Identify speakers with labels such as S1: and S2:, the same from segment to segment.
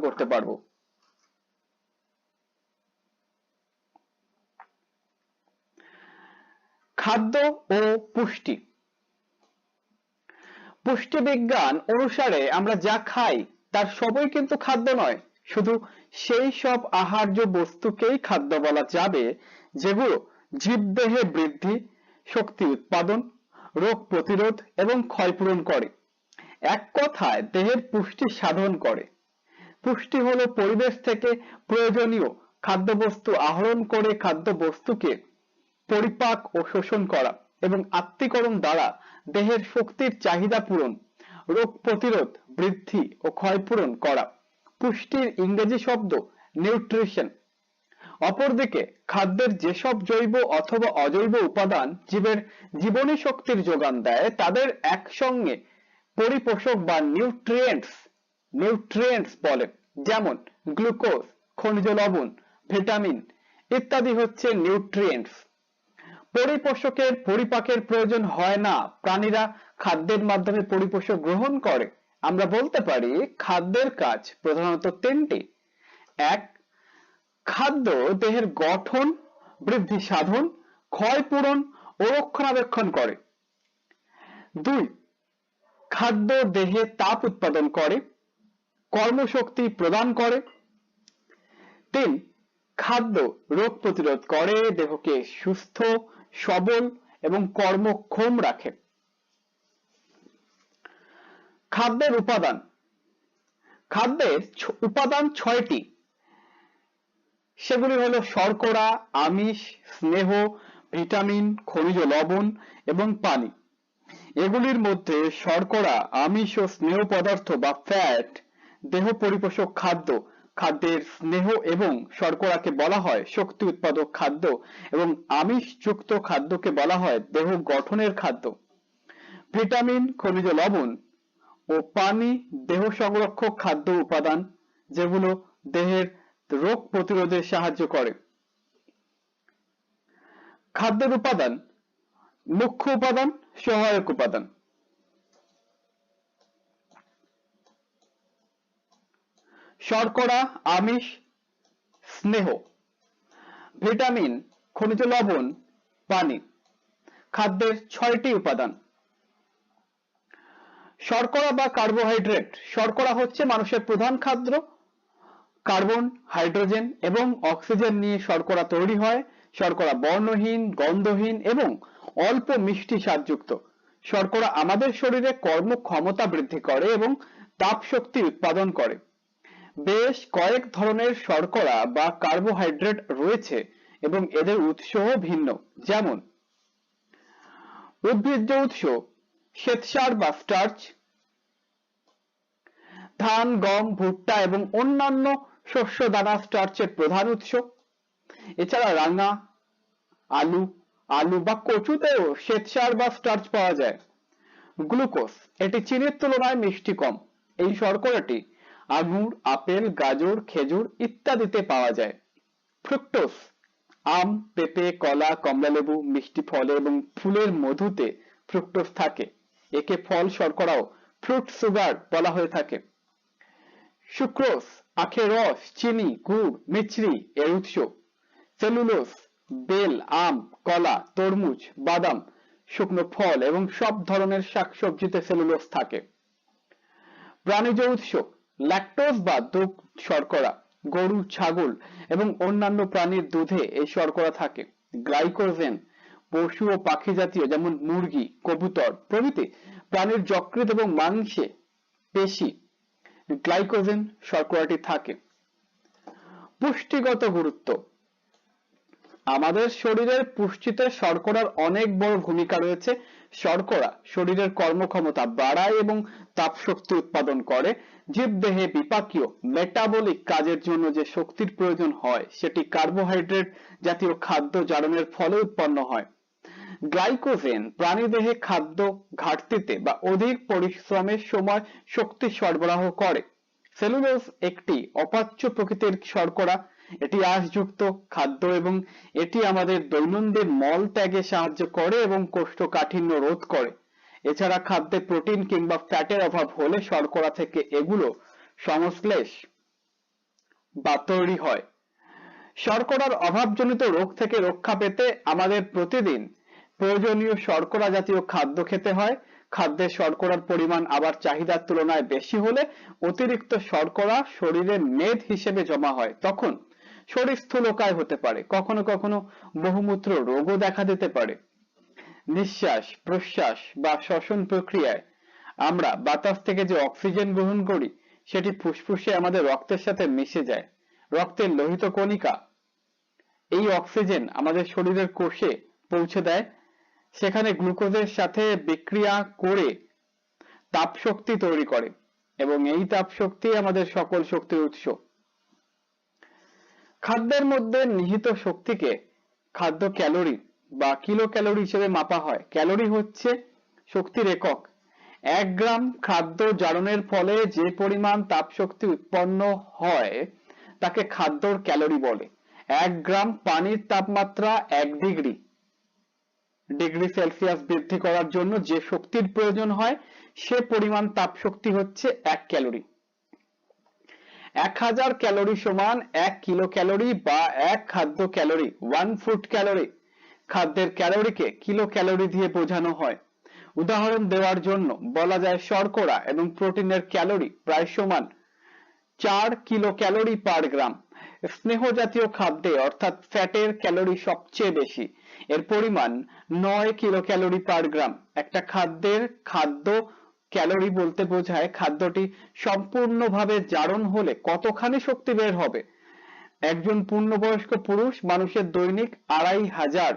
S1: ব্যাখ্যা করতে পারব। খাদ্য ও পুষ্টি। পুষ্টি বিজ্ঞান অনুসারে আমরা যা খাই, তার সবই কিন্তু খাদ্য নয়। শুধু সেই সব আহার্য বস্তুকেই খাদ্য বলা যাবে, যেগুলো জীবদেহে বৃদ্ধি, শক্তি উৎপাদন, রোগ প্রতিরোধ এবং ক্ষয়পূরণ করে। এক কথায়, দেহের পুষ্টি সাধন করে। পুষ্টি হলো পরিবেশ থেকে প্রয়োজনীয় খাদ্যবস্তু আহরণ করে খাদ্যবস্তুকে পরিপাক ও শোষণ করা এবং আত্তীকরণ দ্বারা দেহের শক্তির চাহিদা পূরণ, রোগ প্রতিরোধ বৃদ্ধি ও ক্ষয়পূরণ করা। পুষ্টির ইংরেজি শব্দ নিউট্রিশন। অপরদিকে, খাদ্যের যেসব জৈব অথবা অজৈব উপাদান জীবের জীবনী শক্তির যোগান দেয়, তাদের একসঙ্গে পরিপোষক বা নিউট্রিয়েন্টস নিউট্রিয়েন্টস বলে, যেমন গ্লুকোজ খনিজ লবণ ভিটামিন ইত্যাদি হচ্ছে নিউট্রিয়েন্টস পরিপোষকের পরিপাকের প্রয়োজন হয় না। প্রাণীরা খাদ্যের মাধ্যমে পরিপোষক গ্রহণ করে। আমরা বলতে পারি খাদ্যের কাজ প্রধানত তিনটি। এক, খাদ্য দেহের গঠন, বৃদ্ধি সাধন ক্ষয় পূরণ ও রক্ষণাবেক্ষণ করে। দুই, খাদ্য দেহে তাপ উৎপাদন করে। কর্মশক্তি প্রদান করে। তিন, খাদ্য রোগ প্রতিরোধ করে, দেহকে সুস্থ, সবল এবং কর্মক্ষম রাখে। খাদ্যের উপাদান। খাদ্যের উপাদান ছয়টি। সেগুলি হলো শর্করা, আমিষ, স্নেহ, ভিটামিন, খনিজ লবণ এবং পানি। এগুলির মধ্যে শর্করা, আমিষ ও স্নেহ পদার্থ বা ফ্যাট দেহ পরিপোষক খাদ্য, খাদ্যের স্নেহ এবং শর্করাকে বলা হয় শক্তি উৎপাদক খাদ্য এবং আমিষ যুক্ত খাদ্যকে বলা হয় দেহ গঠনের খাদ্য। ভিটামিন, খনিজ লবণ ও পানি দেহ সংরক্ষক খাদ্য উপাদান যেগুলো দেহের রোগ প্রতিরোধে সাহায্য করে। খাদ্যের উপাদান, মুখ্য উপাদান, সহায়ক উপাদান। শর্করা, আমিষ, স্নেহ, ভিটামিন, খনিজ লবণ, পানি খাদ্যের ছয়টি উপাদান। শর্করা বা কার্বোহাইড্রেট, শর্করা হচ্ছে মানুষের প্রধান খাদ্য। কার্বন, হাইড্রোজেন এবং অক্সিজেন নিয়ে শর্করা তৈরি হয়। শর্করা বর্ণহীন, গন্ধহীন এবং অল্প মিষ্টি স্বাদযুক্ত। শর্করা আমাদের শরীরে কর্মক্ষমতা বৃদ্ধি করে এবং তাপ শক্তি উৎপাদন করে। বেশ কয়েক ধরনের শর্করা বা কার্বোহাইড্রেট রয়েছে এবং এদের উৎসও ভিন্ন। যেমন, উদ্ভিজ্জ উৎস, শ্বেতসার বা স্টার্চ ধান, গম, ভুট্টা এবং অন্যান্য শস্য দানা স্টার্চের প্রধান উৎস। এছাড়া রাঙা, আলু আলু বা কচুতেও শ্বেতসার বা স্টার্চ পাওয়া যায়। গ্লুকোজ, এটি চিনির তুলনায় মিষ্টি কম। এই শর্করাটি আঙুর আপেল, গাজর, খেজুর ইত্যাদিতে পাওয়া যায়। ফ্রুক্টোজ আম, পেঁপে, কলা, কমলালেবু, মিষ্টি ফলে এবং ফুলের মধুতে ফ্রুক্টোজ থাকে। একে ফল শর্করাও, ফ্রুট সুগার বলা হয়ে থাকে। সুক্রোজ আখের রস, চিনি, গুড়, মিছরি এর উৎস। সেলুলোজ বেল, আম, কলা, তরমুজ, বাদাম, শুকনো ফল এবং সব ধরনের শাকসবজিতে সেলুলোজ থাকে। প্রাণীজ উৎস ল্যাকটোজ বা দুধ শর্করা, গরু, ছাগল এবং অন্যান্য প্রাণীর দুধে এই শর্করা থাকে। গ্লাইকোজেন পশু ও পাখি জাতীয় যেমন মুরগি, কবুতর প্রভৃতি প্রাণীর যকৃৎ এবং মাংসে পেশি গ্লাইকোজেন শর্করাটি থাকে। পুষ্টিগত গুরুত্ব। আমাদের শরীরের পুষ্টিতে শর্করার অনেক বড় ভূমিকা রয়েছে। শর্করা শরীরের কর্মক্ষমতা বাড়ায় এবং তাপশক্তি উৎপাদন করে। জীবদেহে বিপাকীয় মেটাবলিক কাজের জন্য যে শক্তির প্রয়োজন হয়, সেটি কার্বোহাইড্রেট জাতীয় খাদ্য জারণের ফলে উৎপন্ন হয়। গ্লাইকোজেন প্রাণীদেহে খাদ্য ঘাটতিতে বা অধিক পরিশ্রমের সময় শক্তি সরবরাহ করে। সেলুলোজ একটি অপাচ্য প্রকৃতির শর্করা। এটি আঁশযুক্ত খাদ্য এবং এটি আমাদের দৈনন্দিন মল ত্যাগে সাহায্য করে এবং কোষ্ঠকাঠিন্য রোধ করে। এছাড়া খাদ্যে প্রোটিন কিংবা ফ্যাটের অভাব হলে শর্করা থেকে এগুলো সংশ্লেষ বা তৈরি হয়। শর্করার অভাবজনিত রোগ থেকে রক্ষা পেতে আমাদের প্রতিদিন প্রয়োজনীয় শর্করা জাতীয় খাদ্য খেতে হয়। খাদ্যে শর্করার পরিমাণ আবার চাহিদার তুলনায় বেশি হলে অতিরিক্ত শর্করা শরীরে মেদ হিসেবে জমা হয়। তখন শরীর স্থূলকায় হতে পারে। কখনো কখনো বহুমূত্র রোগও দেখা দিতে পারে। নিঃশ্বাস, প্রশ্বাস বা শ্বসন প্রক্রিয়ায়। আমরা বাতাস থেকে যে অক্সিজেন গ্রহণ করি, সেটি ফুসফুসে আমাদের রক্তের সাথে মিশে যায়। রক্তের লোহিত কণিকা। এই অক্সিজেন আমাদের শরীরের কোষে পৌঁছে দেয়। সেখানে গ্লুকোজের সাথে বিক্রিয়া করে তাপ শক্তি তৈরি করে এবং এই তাপ শক্তি আমাদের সকল শক্তির উৎস। খাদ্যের মধ্যে নিহিত শক্তিকে খাদ্য ক্যালোরি বা কিলো ক্যালোরি হিসেবে মাপা হয়। ক্যালোরি হচ্ছে শক্তির একক। এক গ্রাম খাদ্য জারণের ফলে যে পরিমাণ তাপ শক্তি উৎপন্ন হয়, তাকে খাদ্যর ক্যালোরি বলে। এক গ্রাম পানির তাপমাত্রা এক ডিগ্রি। ডিগ্রি সেলসিয়াস বৃদ্ধি করার জন্য যে শক্তির প্রয়োজন হয়, সে পরিমাণ তাপ শক্তি হচ্ছে এক ক্যালোরি। এক হাজার ক্যালোরি সমান এক কিলো ক্যালোরি বা এক খাদ্য ক্যালোরি ওয়ান ফুড ক্যালোরি খাদ্যের ক্যালোরিকে কিলো ক্যালোরি দিয়ে বোঝানো হয়। উদাহরণ দেওয়ার জন্য বলা যায় শর্করা এবং প্রোটিনের ক্যালোরি প্রায় সমান চার কিলো ক্যালোরি পার গ্রাম। স্নেহ জাতীয় খাদ্যে অর্থাৎ ফ্যাটের ক্যালোরি সবচেয়ে বেশি। এর পরিমাণ নয় কিলো ক্যালোরি পার গ্রাম। একটা খাদ্যের খাদ্য ক্যালোরি বলতে বোঝায় খাদ্যটি সম্পূর্ণভাবে জারণ হলে কতখানি শক্তি বের হবে। একজন পূর্ণবয়স্ক পুরুষ মানুষের দৈনিক আড়াই হাজার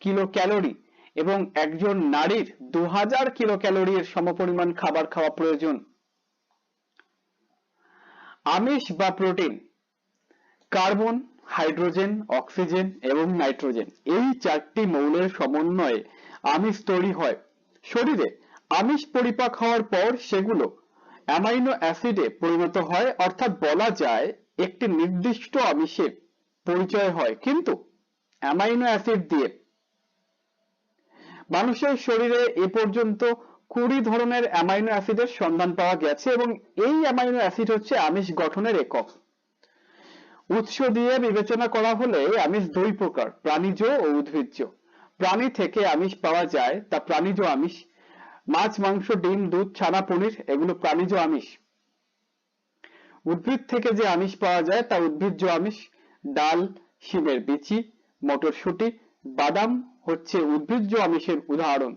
S1: কিলো ক্যালোরি এবং একজন নারীর দু হাজার কিলো ক্যালোরির সমপরিমাণ খাবার খাওয়া প্রয়োজন। আমিষ বা প্রোটিন, কার্বন, হাইড্রোজেন, অক্সিজেন এবং নাইট্রোজেন এই চারটি মৌলের সমন্বয়ে আমিষ তৈরি হয়। শরীরে আমিষ পরিপাক হওয়ার পর সেগুলো অ্যামাইনো অ্যাসিডে পরিণত হয়, অর্থাৎ বলা যায় একটি নির্দিষ্ট আমিষের পরিচয় হয়। কিন্তু অ্যামাইনো অ্যাসিড দিয়ে মানুষের শরীরে এ পর্যন্ত কুড়ি ধরনের অ্যামাইনো অ্যাসিডের সন্ধান পাওয়া গেছে এবং এই অ্যামাইনো অ্যাসিড হচ্ছে আমিষ গঠনের একক। উৎস দিয়ে বিবেচনা করা হলে আমিষ দুই প্রকার, প্রাণীজ ও উদ্ভিজ্জ। প্রাণী থেকে আমিষ পাওয়া যায় তা প্রাণীজ আমিষ, মাছ, মাংস, ডিম, দুধ, ছানা, পনির, এগুলো প্রাণীজ আমিষ। উদ্ভিদ থেকে যে আমিষ পাওয়া যায় তা উদ্ভিজ্জ আমিষ, ডাল, শিমের বিচি, মটরশুঁটি বাদাম হচ্ছে উদ্ভিজ্জ আমিষের উদাহরণ।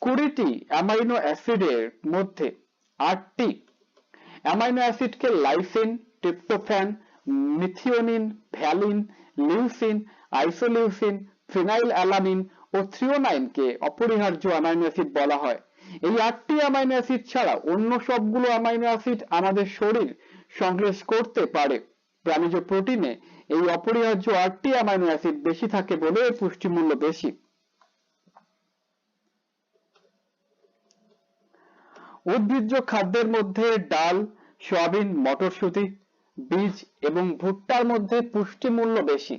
S1: কুড়িটি অ্যামাইনো অ্যাসিডের মধ্যে আটটি amino অ্যাসিডকে lysine, tryptophan, methionine, valine, leucine, isoleucine, phenyl alanine ও থ্রিওনাইনকে অপরিহার্য অ্যামাইনো অ্যাসিড বলা হয়। এই আটটি অ্যামাইনো অ্যাসিড ছাড়া অন্য সবগুলো অ্যামাইনো অ্যাসিড আমাদের শরীর সংশ্লেষ করতে পারে। প্রাণীজ প্রোটিনে এই অপরিহার্য আটটি অ্যামাইনো অ্যাসিড বেশি থাকে বলে এর পুষ্টিমূল্য বেশি। উদ্ভিজ্জ খাদ্যের মধ্যে ডাল, সয়াবিন, মটরশুঁটি, বীজ এবং ভুট্টার মধ্যে পুষ্টিমূল্য বেশি।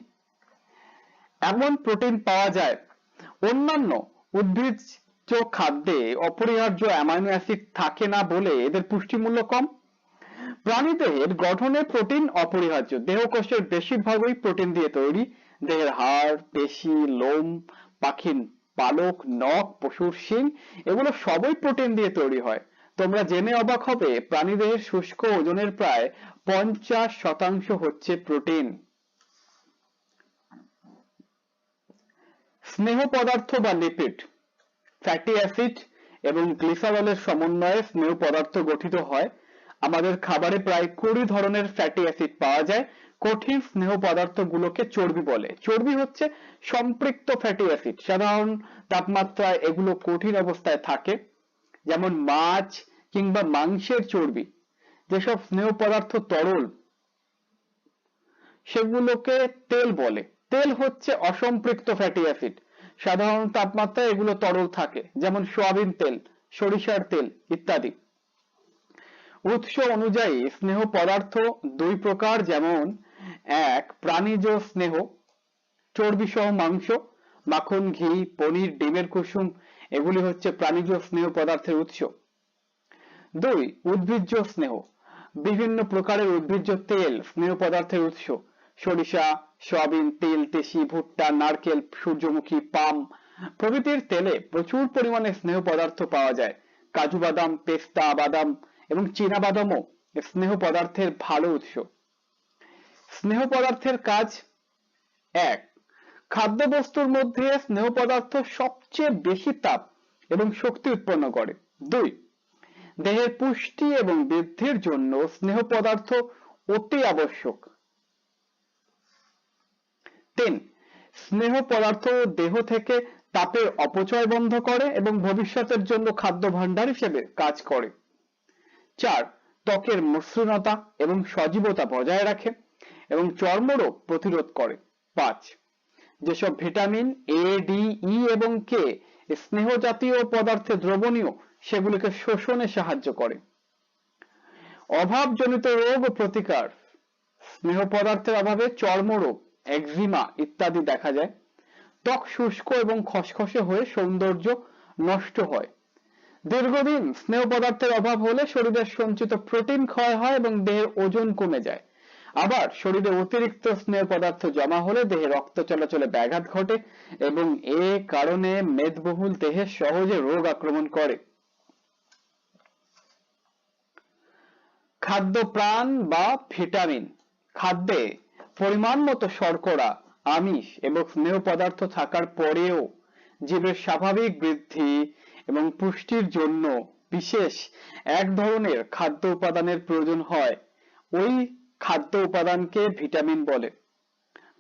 S1: এমন প্রোটিন পাওয়া যায়, অন্যান্য উদ্ভিজ্জ খাদ্যে অপরিহার্য অ্যামাইনো অ্যাসিড থাকে না বলে এদের পুষ্টিমূল্য কম। প্রাণীদেহের গঠনে প্রোটিন অপরিহার্য। দেহকোষের বেশিরভাগই প্রোটিন দিয়ে তৈরি। দেহের হাড়, পেশি, লোম, পাখির পালক, নখ, পশুর শিং, এগুলো সবই প্রোটিন দিয়ে তৈরি হয়। তোমরা জেনে অবাক হবে, প্রাণীদেহের শুষ্ক ওজনের প্রায় পঞ্চাশ শতাংশ হচ্ছে প্রোটিন। স্নেহ পদার্থ বা লিপিড ফ্যাটি অ্যাসিড এবং গ্লিসারলের সমন্বয়ে স্নেহ পদার্থ গঠিত হয়। আমাদের খাবারে প্রায় কুড়ি ধরনের ফ্যাটি অ্যাসিড পাওয়া যায়। কঠিন স্নেহ পদার্থগুলোকে চর্বি বলে। চর্বি হচ্ছে সম্পৃক্ত ফ্যাটি অ্যাসিড সাধারণ তাপমাত্রায় এগুলো কঠিন অবস্থায় থাকে। যেমন মাছ কিংবা মাংসের চর্বি। যেসব স্নেহ পদার্থ তরল, সেগুলোকে তেল বলে। তেল হচ্ছে অসম্পৃক্ত ফ্যাটি অ্যাসিড সাধারণ তাপমাত্রায় এগুলো তরল থাকে। যেমন সয়াবিন তেল, সরিষার তেল ইত্যাদি। উৎস অনুযায়ী স্নেহ পদার্থ দুই প্রকার, যেমন এক, প্রাণীজ স্নেহ, চর্বি সহ মাংস, মাখন, ঘি, পনির, ডিমের কুসুম, এগুলি হচ্ছে প্রাণীজ স্নেহ পদার্থের উৎস। দুই, উদ্ভিজ্জ স্নেহ, বিভিন্ন প্রকারের উদ্ভিজ্জ তেল স্নেহ পদার্থের উৎস। সরিষা, সয়াবিন তেল তিসি ভুট্টা, নারকেল, সূর্যমুখী, পাম প্রভৃতির তেলে প্রচুর পরিমাণে স্নেহ পদার্থ পাওয়া যায়। কাজু বাদাম, পেস্তা, বাদাম এবং বাদামও স্নেহ পদার্থের ভালো উৎস। স্নেহ পদার্থের কাজ এক, খাদ্যবস্তুর মধ্যে স্নেহ পদার্থ সবচেয়ে বেশি তাপ এবং শক্তি উৎপন্ন করে। দুই, দেহের পুষ্টি এবং বৃদ্ধির জন্য স্নেহ পদার্থ অতি আবশ্যক। তিন, স্নেহ পদার্থ দেহ থেকে তাপের অপচয় বন্ধ করে এবং ভবিষ্যতের জন্য খাদ্য ভাণ্ডার হিসেবে কাজ করে। চার, ত্বকের মসৃণতা এবং সজীবতা বজায় রাখে এবং চর্মরোগ প্রতিরোধ করে। পাঁচ, যেসব ভিটামিন এ ডি ই এবং কে স্নেহ জাতীয় পদার্থে দ্রবণীয়, সেগুলিকে শোষণে সাহায্য করে। অভাবজনিত রোগ প্রতিকার, স্নেহ পদার্থের অভাবে চর্মরোগ, একজিমা ইত্যাদি দেখা যায়। ত্বক শুষ্ক এবং খসখসে হয়ে সৌন্দর্য নষ্ট হয়। দীর্ঘদিন স্নেহ পদার্থের অভাব হলে শরীরের সঞ্চিত প্রোটিন ক্ষয় হয় এবং দেহের ওজন কমে যায়। আবার শরীরে অতিরিক্ত স্নেহ পদার্থ জমা হলে দেহে রক্ত চলাচলে ব্যাঘাত ঘটে এবং এ কারণে মেদবহুল দেহে সহজে রোগ আক্রমণ করে। খাদ্য প্রাণ বা ভিটামিন, খাদ্যে পরিমাণ মতো শর্করা, আমিষ এবং স্নেহ পদার্থ থাকার পরেও জীবের স্বাভাবিক বৃদ্ধি এবং পুষ্টির জন্য বিশেষ এক ধরনের খাদ্য উপাদানের প্রয়োজন হয়। ওই খাদ্য উপাদানকে ভিটামিন বলে।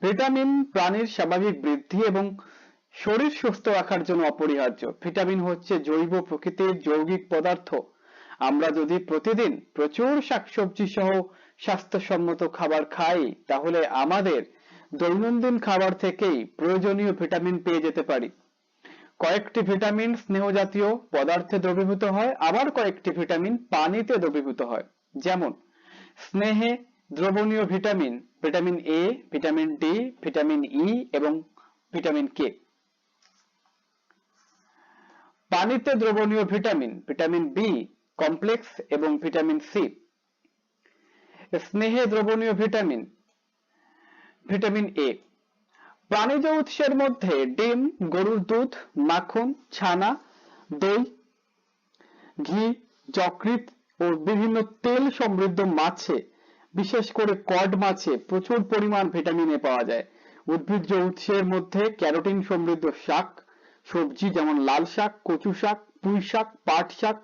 S1: ভিটামিন প্রাণীর স্বাভাবিক বৃদ্ধি এবং শরীর সুস্থ রাখার জন্য অপরিহার্য। ভিটামিন হচ্ছে জৈব প্রকৃতির যৌগিক পদার্থ। আমরা যদি প্রতিদিন প্রচুর শাকসবজি সহ স্বাস্থ্যসম্মত খাবার খাই, তাহলে আমাদের দৈনন্দিন খাবার থেকেই প্রয়োজনীয় ভিটামিন পেয়ে যেতে পারি। কয়েকটি ভিটামিন স্নেহ জাতীয় পদার্থে দ্রবীভূত হয়, আবার কয়েকটি ভিটামিন পানিতে দ্রবীভূত হয়। যেমন, স্নেহে দ্রবণীয় vitamin vitamin A vitamin D vitamin E এবং ভিটামিন কে পানিতে দ্রবণীয় ভিটামিন ভিটামিন বি কমপ্লেক্স এবং ভিটামিন সি স্নেহে দ্রবণীয় ভিটামিন ভিটামিন এ প্রাণীজ উৎসের মধ্যে ডিম, গরুর দুধ, মাখন, ছানা, দই, ঘি, যকৃৎ ও বিভিন্ন তেল সমৃদ্ধ মাছে, বিশেষ করে কড মাছে প্রচুর পরিমাণ ভিটামিন এ পাওয়া যায়। উদ্ভিজ্জ উৎসের মধ্যে ক্যারোটিন সমৃদ্ধ শাক, সবজি যেমন লাল শাক, কচু শাক, পুঁই শাক, পাট শাক,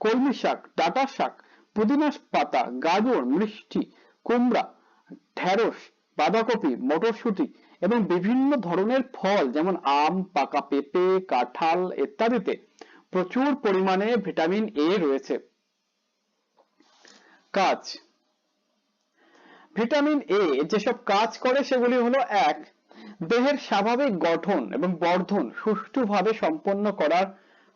S1: কলমি শাক, ডাটা শাক, পুদিনা পাতা, গাজর, মিষ্টি, কুমড়া, ঢেঁড়স, বাঁধাকপি, মটরশুঁটি এবং বিভিন্ন ধরনের ফল, যেমন আম, পাকা পেঁপে, কাঁঠাল ইত্যাদিতে প্রচুর পরিমাণে ভিটামিন এ রয়েছে। কাজ। ভিটামিন এ যেসব কাজ করে সেগুলি হলো এক, দেহের স্বাভাবিক গঠন এবং বর্ধন সুষ্ঠুভাবে সম্পন্ন করার,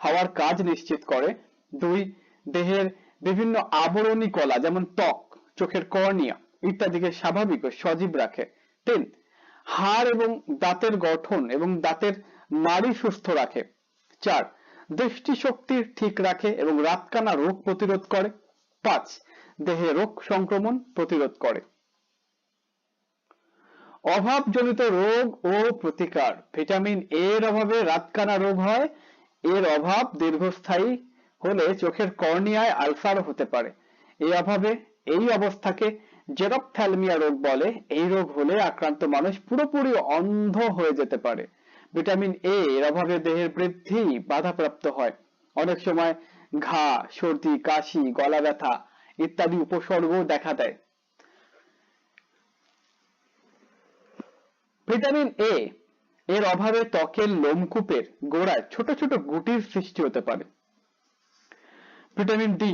S1: হওয়ার কাজ নিশ্চিত করে। দুই, দেহের বিভিন্ন আবরণী কলা, যেমন ত্বক, চোখের কর্নিয়া ইত্যাদিকে স্বাভাবিক ও সজীব রাখে। তিন হাড় এবং দাঁতের গঠন এবং দাঁতের নাড়ি সুস্থ রাখে। চার, দৃষ্টিশক্তি ঠিক রাখে এবং রাতকানা রোগ প্রতিরোধ করে। পাঁচ, দেহে রোগ সংক্রমণ প্রতিরোধ করে। অভাবজনিত রোগ ও প্রতিকার। ভিটামিন এ এর অভাবে রাতকানা রোগ হয়। এর অভাব দীর্ঘস্থায়ী হলে চোখের কর্নিয়ায় আলসার হতে পারে। এই অভাবে এই অবস্থাকে জেরপ্থ্যালমিয়া রোগ বলে, এই রোগ হলে আক্রান্ত মানুষ পুরোপুরি অন্ধ হয়ে যেতে পারে। ভিটামিন এ এর অভাবে দেহের বৃদ্ধি বাধাপ্রাপ্ত হয়। অনেক সময় ঘা, সর্দি, কাশি, গলা ব্যথা ইত্যাদি উপসর্গ দেখা দেয়। ভিটামিন এ এর অভাবে ত্বকের লোমকূপের গোড়ায় ছোট ছোট গুটির সৃষ্টি হতে পারে। ভিটামিন ডি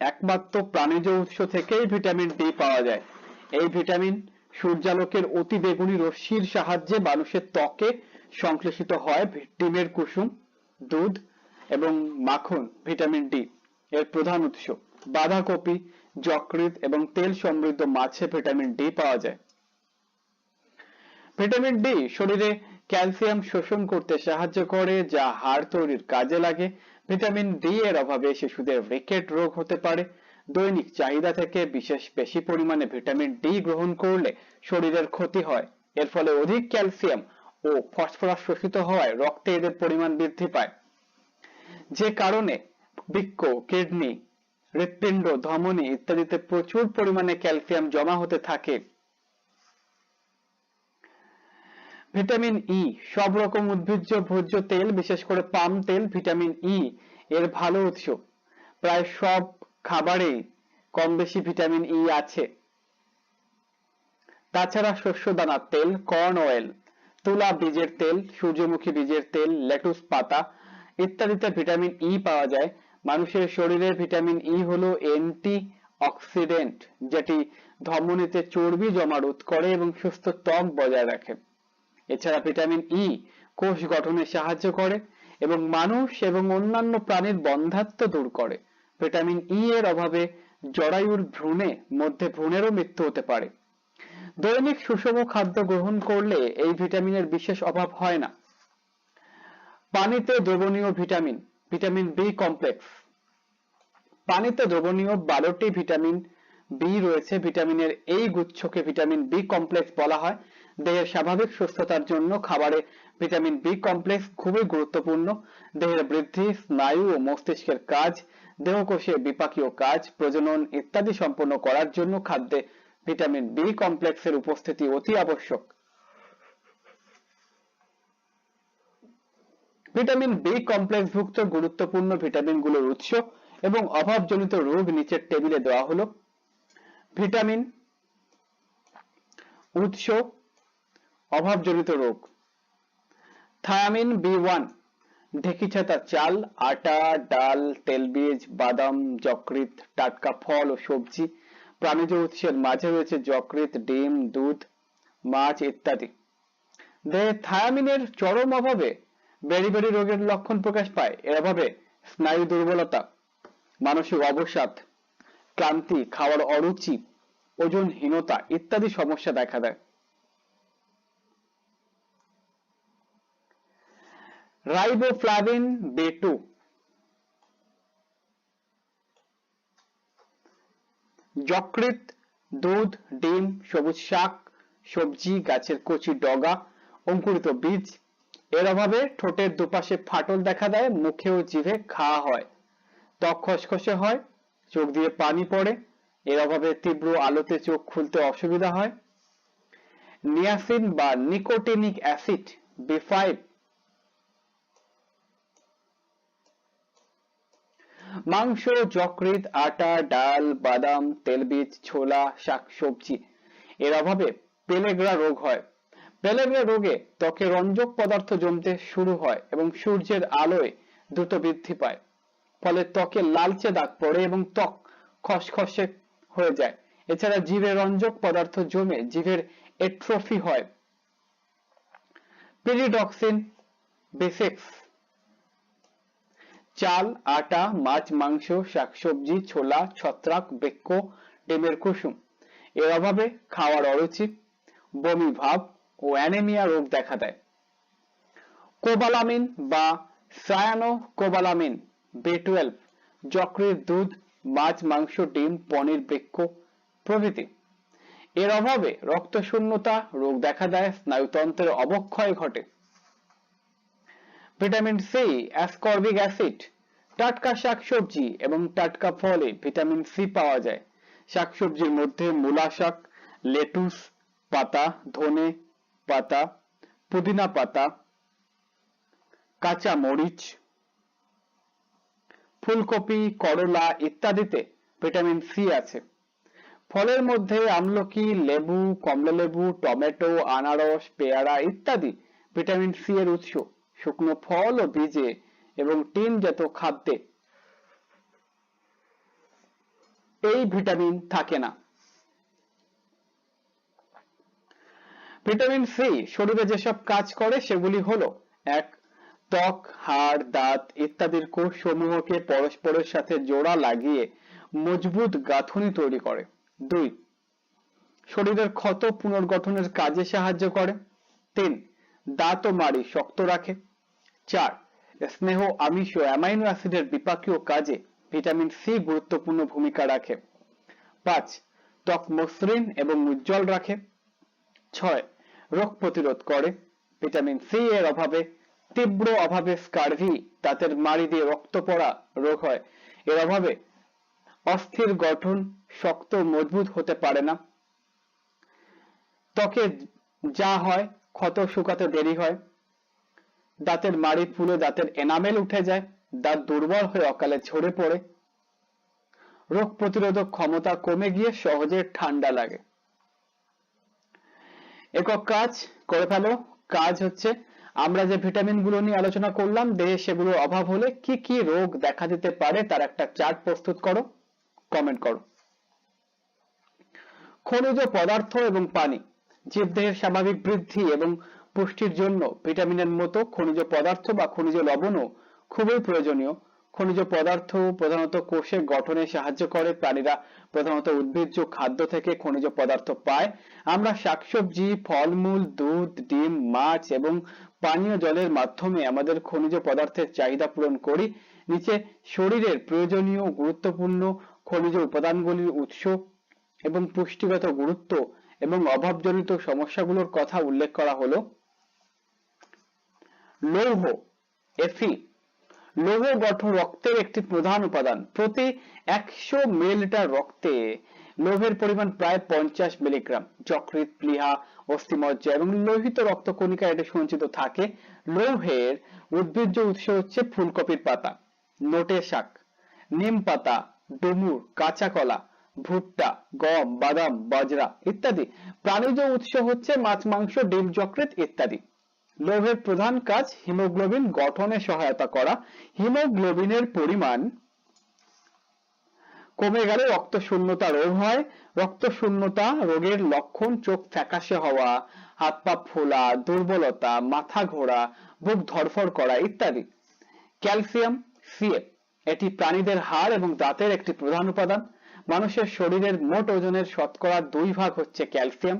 S1: একমাত্র প্রাণীজ উৎস থেকেই ভিটামিন ডি পাওয়া যায়। এই ভিটামিন সূর্যালোকের অতি বেগুনি রশ্মির সাহায্যে মানুষের ত্বকে সংশ্লেষিত হয় ডিমের কুসুম, দুধ এবং মাখন, ভিটামিন ডি এর প্রধান উৎস। বাঁধাকপি, যকৃৎ এবং তেল সমৃদ্ধ মাছে ভিটামিন ডি পাওয়া যায়। ভিটামিন ডি শরীরে ক্যালসিয়াম শোষণ করতে সাহায্য করে, যা হাড় তৈরির কাজে লাগে। ভিটামিন ডি এর অভাবে শিশুদের রিকেট রোগ হতে পারে। দৈনিক চাহিদা থেকে বিশেষ বেশি পরিমাণে ভিটামিন ডি গ্রহণ করলে শরীরের ক্ষতি হয়। এর ফলে অধিক ক্যালসিয়াম ও ফসফরাস শোষিত হওয়ায় রক্তে এদের পরিমাণ বৃদ্ধি পায়। যে কারণে বৃক্ক, কিডনি, হৃৎপিণ্ড, ধমনী ইত্যাদিতে প্রচুর পরিমাণে ক্যালসিয়াম জমা হতে থাকে। ভিটামিন ই সব রকম উদ্ভিজ্জ ভোজ্য তেল, বিশেষ করে পাম তেল, ভিটামিন ই এর ভালো উৎস। প্রায় সব খাবারেই কম বেশি ভিটামিন ই আছে। তাছাড়া শস্য দানার তেল, কর্ন অয়েল, তুলা বীজের তেল, সূর্যমুখী বীজের তেল, লেটুস পাতা ইত্যাদিতে ভিটামিন ই পাওয়া যায়। মানুষের শরীরে ভিটামিন ই হলো অ্যান্টি অক্সিডেন্ট যেটি ধমনীতে চর্বি জমা রোধ করে এবং সুস্থ ত্বক বজায় রাখে। এছাড়া ভিটামিন ই কোষ গঠনে সাহায্য করে এবং মানুষ এবং অন্যান্য প্রাণীর বন্ধাত্ম দূর করে। ভিটামিন ই এর অভাবে জরায়ুর ভ্রূণে, মধ্যে ভ্রূণেরও মৃত্যু হতে পারে। দৈনিক সুষম খাদ্য গ্রহণ করলে এই ভিটামিনের বিশেষ অভাব হয় না। পানিতে দ্রবণীয় ভিটামিন ভিটামিন বি কমপ্লেক্স পানিতে দ্রবণীয় বারোটি ভিটামিন বি রয়েছে। ভিটামিনের এই গুচ্ছকে ভিটামিন বি কমপ্লেক্স বলা হয়। দেহের স্বাভাবিক সুস্থতার জন্য খাবারে ভিটামিন বি কমপ্লেক্স খুবই গুরুত্বপূর্ণ। দেহের বৃদ্ধি, স্নায়ু ও মস্তিষ্কের কাজ, দেহকোষে বিপাকীয় কাজ, প্রজনন ইত্যাদি সম্পন্ন করার জন্য খাদ্যে ভিটামিন বি কমপ্লেক্সের উপস্থিতি অতি আবশ্যক। ভিটামিন বি কমপ্লেক্সভুক্ত গুরুত্বপূর্ণ ভিটামিনগুলোর উৎস এবং অভাবজনিত রোগ নিচের টেবিলে দেওয়া হলো। ভিটামিন উৎস অভাবজনিত রোগ। থায়ামিন বি ওয়ান ঢেকিছাতা চাল, আটা, ডাল, তেলবীজ, বাদাম, যকৃৎ, টাটকা ফল ও সবজি। প্রাণীজ উৎসের মাঝে রয়েছে যকৃৎ, ডিম, দুধ, মাছ ইত্যাদি। দেহে থায়ামিনের চরম অভাবে বেরি রোগের লক্ষণ প্রকাশ পায়। এর অভাবে স্নায়ু দুর্বলতা, মানসিক অবসাদ, ক্লান্তি, খাওয়ার অরুচি, ওজনহীনতা ইত্যাদি সমস্যা দেখা দেয়। বি টু যকৃৎ, দুধ, ডিম, সবুজ শাক, সবজি, গাছের কচি ডগা, অঙ্কুরিত বীজ, এর অভাবে ঠোঁটের দুপাশে ফাটল দেখা দেয়, মুখে ও জিভে ঘা হয়। ত্বক খসখসে হয়, চোখ দিয়ে পানি পড়ে, এর অভাবে তীব্র আলোতে চোখ খুলতে অসুবিধা হয়। নিয়াসিন বা নিকোটিনিক অ্যাসিড বি ফাইভ মাংস যকৃৎ আটা, ডাল, বাদাম তেলবীজ ছোলা শাকসবজি এর অভাবে পেলেগ্রা রোগ হয়। পেলেগ্রা রোগে ত্বকে রঞ্জক পদার্থ জমতে শুরু হয় এবং সূর্যের আলোয় দ্রুত বৃদ্ধি পায়। ফলে ত্বকে লালচে দাগ পড়ে এবং ত্বক খসখসে হয়ে যায়। এছাড়া জীবে রঞ্জক পদার্থ জমে জীবের এট্রফি হয়। পিরিডক্সিন, বেসিক্স চাল, আটা, মাছ, মাংস, শাকসবজি, ছোলা, ছত্রাক বৃক্ষ ডিমের কুসুম। এর অভাবে খাওয়ার অরুচি, বমি ভাব ও অ্যানেমিয়া রোগ দেখা দেয়। কোবালামিন বা সায়ানো কোবালামিন বি টুয়েলভ যকৃত দুধ, মাছ, মাংস, ডিম, পনির বৃক্ষ প্রভৃতি। এর অভাবে রক্ত শূন্যতা রোগ দেখা দেয়, স্নায়ুতন্ত্রের অবক্ষয় ঘটে। ভিটামিন সি অ্যাসকর্বিক অ্যাসিড টাটকা শাকসবজি এবং টাটকা ফলে ভিটামিন সি পাওয়া যায়। শাকসবজির মধ্যে মূলা শাক, লেটুস, পাতা, ধনে পাতা, পুদিনা পাতা, কাঁচা মরিচ, ফুলকপি, করলা ইত্যাদিতে ভিটামিন সি আছে। ফলের মধ্যে আমলকি, লেবু, কমলালেবু, টমেটো, আনারস, পেয়ারা ইত্যাদি ভিটামিন সি এর উৎস। শুকনো ফল ও বীজে এবং টিনজাত খাদ্যে। এই ভিটামিন থাকে না। ভিটামিন সি শরীরে যেসব কাজ করে, সেগুলি হলো, এক, ত্বক, হাড়, দাঁত ইত্যাদির কোষ সমূহকে পরস্পরের সাথে জোড়া লাগিয়ে মজবুত গাঁথনি তৈরি করে। দুই, শরীরের ক্ষত পুনর্গঠনের কাজে সাহায্য করে। তিন, দাঁত ও মাড়ি শক্ত রাখে। চার, স্নেহ, আমিষ ও অ্যামাইনো অ্যাসিডের বিপাকীয় কাজে ভিটামিন সি গুরুত্বপূর্ণ ভূমিকা রাখে। পাঁচ, ত্বক মসৃণ এবং উজ্জ্বল রাখে। ছয়, রোগ প্রতিরোধ করে। ভিটামিন সি এর অভাবে, তীব্র অভাবে স্কারভি, দাঁতের মাড়ি দিয়ে রক্ত পড়া রোগ হয়। এর অভাবে অস্থির গঠন শক্ত মজবুত হতে পারে না। ত্বকে যা হয়, ক্ষত শুকাতে দেরি হয়। দাঁতের মাড়ি ফুলে দাঁতের এনামেল উঠে যায়, দাঁত দুর্বল হয়ে অকালে ঝরে পড়ে। রোগ প্রতিরোধক ক্ষমতা কমে গিয়ে সহজে ঠান্ডা লাগে। একক কাজ করে ফেলো। কাজ হচ্ছে, আমরা যে ভিটামিনগুলো নিয়ে আলোচনা করলাম, দেহে সেগুলোর অভাব হলে কি কি রোগ দেখা দিতে পারে তার একটা চার্ট প্রস্তুত করো, কমেন্ট করো। খনিজ পদার্থ এবং পানি, জীবদেহের স্বাভাবিক বৃদ্ধি এবং পুষ্টির জন্য ভিটামিনের মতো খনিজ পদার্থ বা খনিজ লবণও খুবই প্রয়োজনীয়। খনিজ পদার্থ প্রধানত কোষের গঠনে সাহায্য করে, প্রাণীরা প্রধানত উদ্ভিজ্জ খাদ্য থেকে খনিজ পদার্থ পায়। আমরা শাকসবজি, ফলমূল, দুধ, ডিম, মাছ এবং পানীয় জলের মাধ্যমে আমাদের খনিজ পদার্থের চাহিদা পূরণ করি। নিচে শরীরের প্রয়োজনীয় গুরুত্বপূর্ণ খনিজ উপাদানগুলির উৎস এবং পুষ্টিগত গুরুত্ব এবং অভাবজনিত সমস্যাগুলোর কথা উল্লেখ করা হলো। লৌহ, এফি লৌহ গঠন রক্তের একটি প্রধান উপাদান। প্রতি একশো মিলিলিটার রক্তে লৌহের পরিমাণ প্রায় পঞ্চাশ মিলিগ্রাম। যকৃৎ, প্লীহা, অস্থিমজ্জ এবং লোহিত রক্তকণিকা এটি সঞ্চিত থাকে। লৌহের উদ্ভিজ্জ উৎস হচ্ছে ফুলকপির পাতা, নোটে শাক, নিম পাতা, ডুমুর, কাঁচা কলা, ভুট্টা, গম, বাদাম, বাজরা ইত্যাদি। প্রাণীজ উৎস হচ্ছে মাছ, মাংস, ডিম, যকৃৎ ইত্যাদি। লৌহের প্রধান কাজ হিমোগ্লোবিন গঠনে সহায়তা করা। হিমোগ্লোবিনের পরিমাণ কমে গেলে রক্ত শূন্যতা রোগ হয়। রক্ত শূন্যতা রোগের লক্ষণ চোখ ফ্যাকাশে হওয়া, হাত পা ফোলা, দুর্বলতা, মাথা ঘোরা, বুক ধরফর করা ইত্যাদি। ক্যালসিয়াম সিএফ এটি প্রাণীদের হাড় এবং দাঁতের একটি প্রধান উপাদান। মানুষের শরীরের মোট ওজনের শতকরা দুই ভাগ হচ্ছে ক্যালসিয়াম।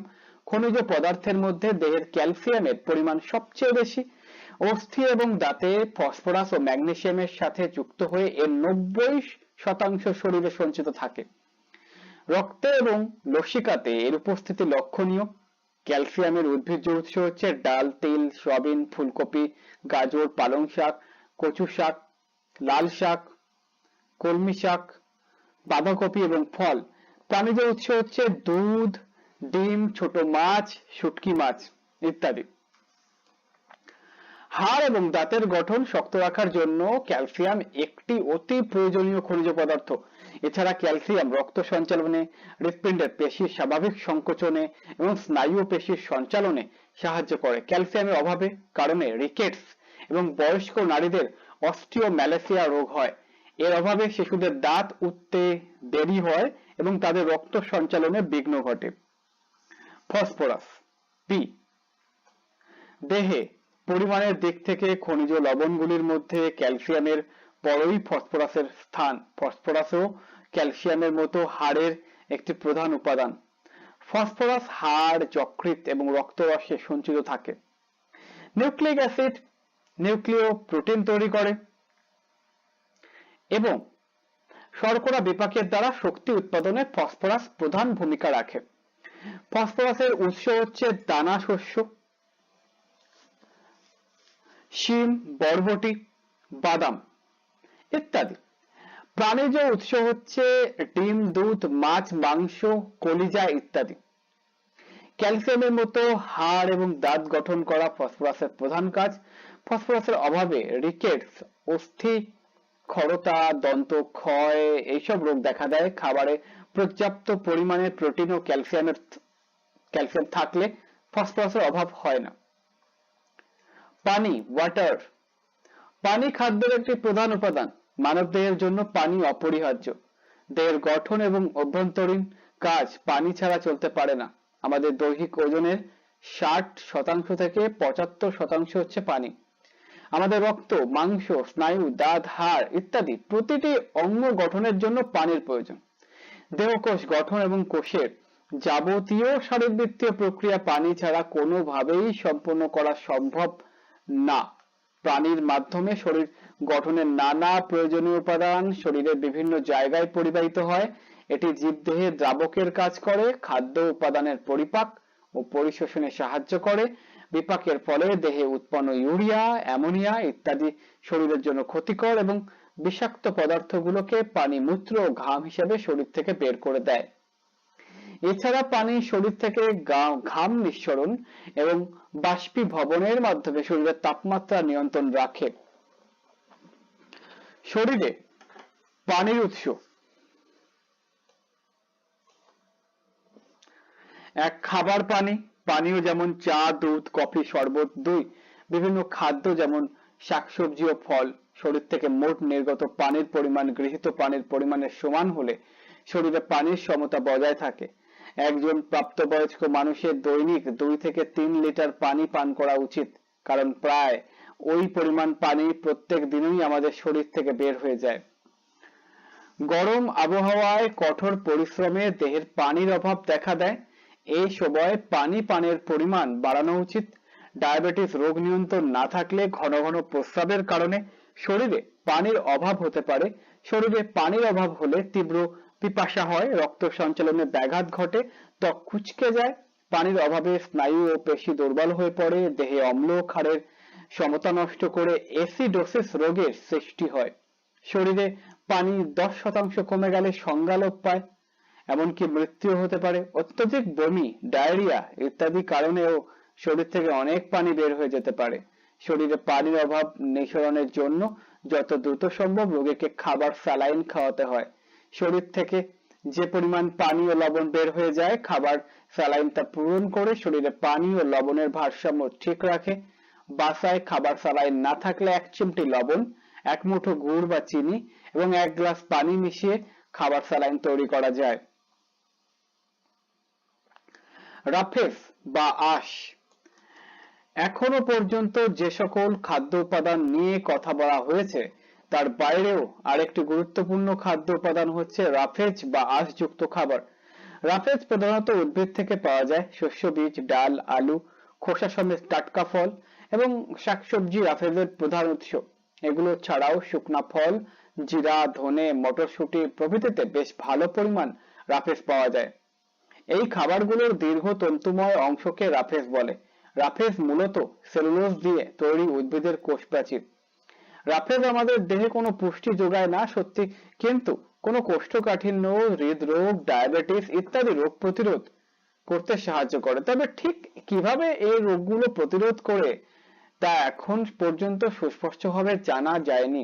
S1: খনিজ পদার্থের মধ্যে দেহের ক্যালসিয়ামের পরিমাণ সবচেয়ে বেশি। অস্থি এবং দাঁতে ফসফরাস ও ম্যাগনেসিয়ামের সাথে যুক্ত হয়ে এর নব্বই শতাংশ শরীরে সঞ্চিত থাকে। রক্তে এবং লসিকাতে এর উপস্থিতি লক্ষণীয়। ক্যালসিয়ামের উদ্ভিজ্জ উৎস হচ্ছে ডাল, তিল, সয়াবিন, ফুলকপি, গাজর, পালং শাক, কচু শাক, লাল শাক, কলমি শাক, বাঁধাকপি এবং ফল। প্রাণীজ উৎস হচ্ছে দুধ ডিম, ছোট মাছ, শুটকি মাছ ইত্যাদি। হাড় এবং দাঁতের গঠন শক্ত রাখার জন্য ক্যালসিয়াম একটি অতি প্রয়োজনীয় খনিজ পদার্থ। এছাড়া ক্যালসিয়াম রক্ত সঞ্চালনে, হৃৎপিণ্ডের পেশির স্বাভাবিক সংকোচনে এবং স্নায়ু পেশির সঞ্চালনে সাহায্য করে। ক্যালসিয়ামের অভাবে কারণে রিকেটস এবং বয়স্ক নারীদের অস্টিওম্যালেসিয়া রোগ হয়। এর অভাবে শিশুদের দাঁত উঠতে দেরি হয় এবং তাদের রক্ত সঞ্চালনে বিঘ্ন ঘটে। ফসফরাস পি দেহে পরিমাণের দিক থেকে খনিজ লবণগুলির মধ্যে ক্যালসিয়ামের বড়ই ফসফরাসের স্থান। ফসফরাসও ক্যালসিয়ামের মতো হাড়ের একটি প্রধান উপাদান। ফসফরাস হাড়, যকৃৎ এবং রক্তরসে সঞ্চিত থাকে। নিউক্লিক অ্যাসিড নিউক্লিয় প্রোটিন তৈরি করে এবং শর্করা বিপাকের দ্বারা শক্তি উৎপাদনে ফসফরাস প্রধান ভূমিকা রাখে। ফসফরাসের উৎস হচ্ছে দানা শস্য, শিম, বরবটি, বাদাম ইত্যাদি। প্রাণীজ উৎস হচ্ছে ডিম, দুধ, মাছ, মাংস, কলিজা ইত্যাদি। ক্যালসিয়ামের মতো হাড় এবং দাঁত গঠন করা ফসফরাসের প্রধান কাজ। ফসফরাসের অভাবে রিকেটস, অস্থি খরতা দন্ত, ক্ষয় এইসব রোগ দেখা দেয়। খাবারে পর্যাপ্ত পরিমাণে প্রোটিন ও ক্যালসিয়ামের ক্যালসিয়াম থাকলে ফসফরাসের অভাব হয় না। পানি ওয়াটার পানি খাদ্যের একটি প্রধান উপাদান। মানব দেহের জন্য পানি অপরিহার্য। দেহের গঠন এবং অভ্যন্তরীণ কাজ পানি ছাড়া চলতে পারে না। আমাদের দৈহিক ওজনের ষাট শতাংশ থেকে পঁচাত্তর শতাংশ হচ্ছে পানি। আমাদের রক্ত, মাংস, স্নায়ু, দাঁত, হাড় ইত্যাদি প্রতিটি অঙ্গ গঠনের জন্য পানির প্রয়োজন। দেহকোষ গঠন এবং কোষের যাবতীয় শারীরবৃত্তীয় প্রক্রিয়া পানি ছাড়া কোনোভাবেই সম্পন্ন করা সম্ভব না। প্রাণীর মাধ্যমে শরীর গঠনের নানা প্রয়োজনীয় উপাদান শরীরের বিভিন্ন জায়গায় পরিবাহিত হয়। এটি জীবদেহে দ্রাবকের কাজ করে, খাদ্য উপাদানের পরিপাক ও পরিশোষণে সাহায্য করে। বিপাকের ফলে দেহে উৎপন্ন ইউরিয়া, অ্যামোনিয়া ইত্যাদি শরীরের জন্য ক্ষতিকর এবং বিষাক্ত পদার্থগুলোকে পানি মূত্র ও ঘাম হিসেবে শরীর থেকে বের করে দেয়। এছাড়া পানি শরীর থেকে ঘাম নিঃসরণ এবং বাষ্পীভবনের মাধ্যমে শরীরের তাপমাত্রা নিয়ন্ত্রণ রাখে। শরীরে পানির উৎস। এক খাবার পানি, পানীয় যেমন চা, দুধ, কফি, শরবত, দই, বিভিন্ন খাদ্য যেমন শাকসবজি ও ফল। শরীর থেকে মোট নির্গত পানির পরিমাণ, গৃহীত পানির পরিমাণের সমান হলে শরীরে পানির সমতা বজায় থাকে। একজন প্রাপ্তবয়স্ক মানুষের দৈনিক দুই থেকে তিন লিটার পানি পান করা উচিত, কারণ প্রায় ওই পরিমাণ পানি প্রত্যেক দিনই আমাদের শরীর থেকে বের হয়ে যায়। গরম আবহাওয়ায় কঠোর পরিশ্রমে দেহের পানির অভাব দেখা দেয়। এই সময় পানি পানের পরিমাণ বাড়ানো উচিত। ডায়াবেটিস রোগ নিয়ন্ত্রণ না থাকলে ঘন ঘন প্রস্রাবের কারণে শরীরে পানির অভাব হতে পারে। শরীরে পানির অভাব হলে তীব্র পিপাসা হয়, রক্ত সঞ্চালনে ব্যাঘাত ঘটে, ত্বক কুচকে যায়, পানির অভাবে স্নায়ু ও পেশি দুর্বল হয়ে পড়ে, দেহে অম্ল ক্ষারের সমতা নষ্ট করে এসিডোসিস রোগের সৃষ্টি হয়। শরীরে পানি দশ শতাংশ কমে গেলে সংজ্ঞালোপ পায়, এমনকি মৃত্যু হতে পারে। অত্যধিক বমি, ডায়রিয়া ইত্যাদি কারণেও শরীর থেকে অনেক পানি বের হয়ে যেতে পারে। শরীরে পানির অভাব নিঃসরণের জন্য যত দ্রুত সম্ভব রোগীকে খাবার স্যালাইন খাওয়াতে হয়। শরীর থেকে যে পরিমাণ পানি ও লবণ বের হয়ে যায়, খাবার স্যালাইন তা পূরণ করে শরীরে পানি ও লবণের ভারসাম্য ঠিক রাখে। বাসায় খাবার স্যালাইন না থাকলে এক চিমটি লবণ, এক মুঠো গুড় বা চিনি এবং এক গ্লাস পানি মিশিয়ে খাবার স্যালাইন তৈরি করা যায়। রাফেজ বা আঁশ এখনও পর্যন্ত যে সকল খাদ্য উপাদান নিয়ে কথা বলা হয়েছে, তার বাইরেও আরেকটি গুরুত্বপূর্ণ খাদ্য উপাদান হচ্ছে রাফেজ বা আঁশযুক্ত খাবার। রাফেজ প্রধানত উদ্ভিদ থেকে পাওয়া যায় শস্য বীজ, ডাল, আলু, খোসা সমেত টাটকা ফল এবং শাকসবজি রাফেজের প্রধান উৎস। এগুলো ছাড়াও শুকনা ফল, জিরা, ধনে, মটরশুঁটি প্রভৃতিতে বেশ ভালো পরিমাণ রাফেজ পাওয়া যায়। এই খাবারগুলোর দীর্ঘ তন্তুময় অংশকে রাফেজ বলে। রাফেজ মূলত সেলুলোজ দিয়ে তৈরি উদ্ভিদের কোষ প্রাচীর। রাফেজ আমাদের দেহে কোনো পুষ্টি যোগায় না, সত্যি। কিন্তু কোনো কোষ্ঠকাঠিন্য, হৃদরোগ, ডায়াবেটিস ইত্যাদি রোগ প্রতিরোধ করতে সাহায্য করে। তবে ঠিক কীভাবে এই রোগগুলো প্রতিরোধ করে তা এখন পর্যন্ত সুস্পষ্টভাবে জানা যায়নি।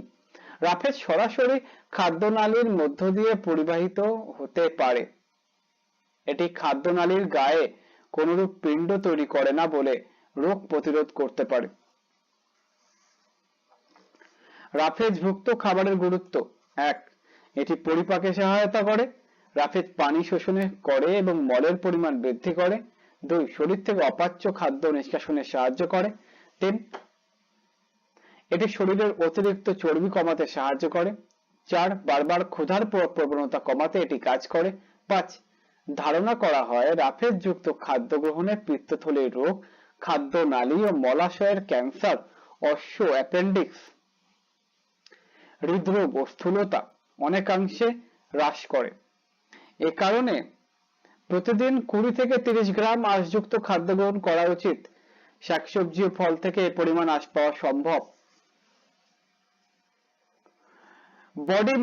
S1: রাফেজ সরাসরি খাদ্যনালীর মধ্য দিয়ে পরিবাহিত হতে পারে। এটি খাদ্যনালীর গায়ে কোনরূপ পিণ্ড তৈরি করে না বলে রোগ প্রতিরোধ করতে পারে। রাফেজভুক্ত খাবারের গুরুত্ব এক, এটি পরিপাকে সহায়তা করে। রাফেজ পানি শোষণে করে এবং মলের পরিমাণ বৃদ্ধি করে। দুই, শরীর থেকে অপাচ্য খাদ্য নিষ্কাশনে সাহায্য করে। তিন, এটি শরীরের অতিরিক্ত চর্বি কমাতে সাহায্য করে। চার, বারবার ক্ষুধার প্রবণতা কমাতে এটি কাজ করে। পাঁচ ধারণা করা হয় রাফেজ যুক্ত খাদ্য গ্রহণে পিত্তথলির রোগ, খাদ্য নালী ও মলাশয়ের ক্যান্সার, অশ্ব অ্যাপেন্ডিক্স। হৃদরোগ ও স্থূলতা অনেকাংশে হ্রাস করে। এ কারণে প্রতিদিন কুড়ি থেকে তিরিশ গ্রাম আঁশযুক্ত খাদ্য গ্রহণ করা উচিত। শাকসবজি ও ফল থেকে এ পরিমাণ আঁশ পাওয়া সম্ভব। বডি